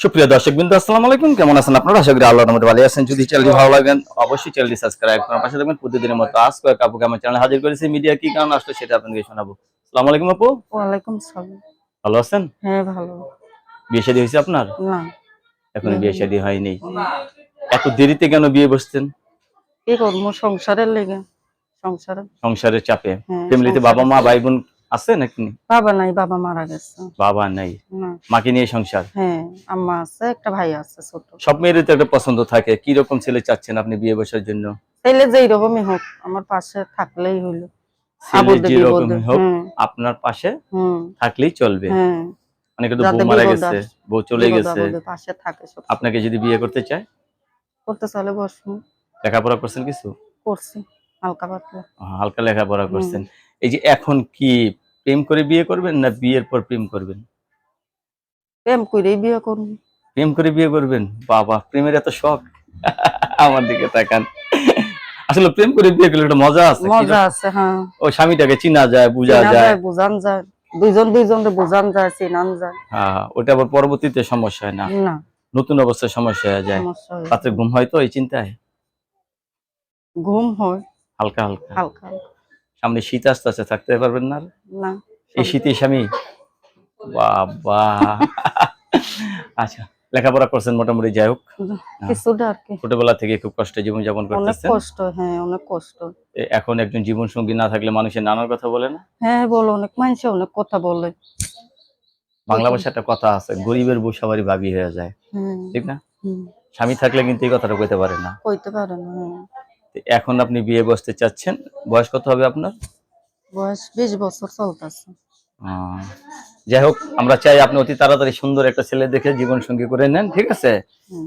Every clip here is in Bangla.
সুপ্রিয় দর্শক বিন্দু আসসালামু আলাইকুম। কেমন আছেন আপনারা? আশা করি আল্লাহর রহমতে ভালো আছেন। যদি চ্যানেলটি ভালো লাগেন অবশ্যই চ্যানেলটি সাবস্ক্রাইব করুন। পাশে থাকবেন প্রতিদিনের মতো আজ কয়েক আপুকে আমার চ্যানেলে হাজির করেছি মিডিয়া কি কারণ আসলো সেটা আপনাকে শোনাবো। আসসালামু আলাইকুম আপু। ওয়ালাইকুম সালাম। ভালো আছেন? হ্যাঁ ভালো। বিয়ে শাদী হয়েছে আপনার? না। এখন বিয়ে শাদী হয়নি। এত দেরিতে কেন বিয়ে বসতেন কি করব? সংসারের লেগে। সংসারে সংসারের চাপে। হ্যাঁ, ফ্যামিলিতে বাবা মা ভাই বোন আছে নাকি? বাবা নাই বাবা মারা গেছে। বাবা নাই? মাকে নিয়ে সংসার? হ্যাঁ আম্মা আছে একটা ভাই আছে ছোট। সব মেয়েরই তো একটা পছন্দ থাকে। কি রকম ছেলে চাচ্ছেন আপনি বিয়ে বসার জন্য? ছেলে যেই রকমই হোক আমার পাশে থাকলেই হোক আপনার পাশে থাকলেই চলবে। হ্যাঁ। অনেকে তো বউ মারা গেছে বউ চলে গেছে। পাশে থাকে আপনাকে যদি বিয়ে করতে চায়? করতে চলে বসুন। লেখাপড়া করছেন কিছু? করছি হালকা পাতলা। হালকা লেখাপড়া করছেন। এই যে এখন কি প্রেম করে বিয়ে করবেন না বিয়ের পর প্রেম করবেন? প্রেম করেই বিয়ে করব। প্রেম করে বিয়ে করবেন? বাবা প্রেমের এত শখ। আমার দিকে তাকান। আসলে প্রেম করে বিয়ে করলে একটা মজা আছে মজা আছে হ্যাঁ। ও স্বামীটাকে চিনা যায় বোঝা যায়। বোঝান যায়। দুইজন দুইজনকে বোঝান যায় চেনান যায়। হ্যাঁ ওটা আবার পরবর্তীতে সমস্যা হয় না? না। নতুন অবস্থায় সমস্যা হয়ে যায়। সমস্যা ঘুম হয় তো এই চিন্তায়? ঘুম হয়। হালকা। হালকা হালকা। সামনে শীত আস্তে আস্তে থাকতে পারবেন না না এই শীতে স্বামী? বাবা। আচ্ছা লেখাপড়া করছেন মোটামুটি যাই হোক। কিছুটা আর কি। ছোটবেলা থেকে খুব কষ্টে জীবন যাপন অনেক করতেছেন? কষ্ট হ্যাঁ অনেক কষ্ট। এখন একজন জীবন সঙ্গী না থাকলে মানুষের নানার কথা বলে না? হ্যাঁ বলো অনেক মানুষ অনেক কথা বলে। বাংলা ভাষায় একটা কথা আছে গরিবের বউ সবারই ভাবি হয়ে যায়। ঠিক না? স্বামী থাকলে কিন্তু এই কথাটা কইতে পারে না। কইতে পারে না হ্যাঁ। এখন আপনি বিয়ে বসতে চাচ্ছেন বয়স কত হবে আপনার? বয়স বিশ বছর চলতেছে। যাই হোক আমরা চাই আপনি অতি তাড়াতাড়ি সুন্দর একটা ছেলে দেখে জীবন সঙ্গী করে নেন ঠিক আছে?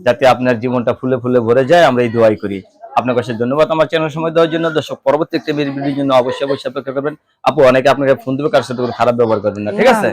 যাতে আপনার জীবনটা ফুলে ফুলে ভরে যায় আমরা এই দোয়াই করি। আপনার কাছে ধন্যবাদ আমার চ্যানেল সময় দেওয়ার জন্য। দর্শক পরবর্তী একটা ভিডিওর জন্য অবশ্যই অবশ্যই অপেক্ষা করবেন। আপু অনেকে আপনাকে ফোন দেবে কার সাথে খারাপ ব্যবহার করবেন না ঠিক আছে?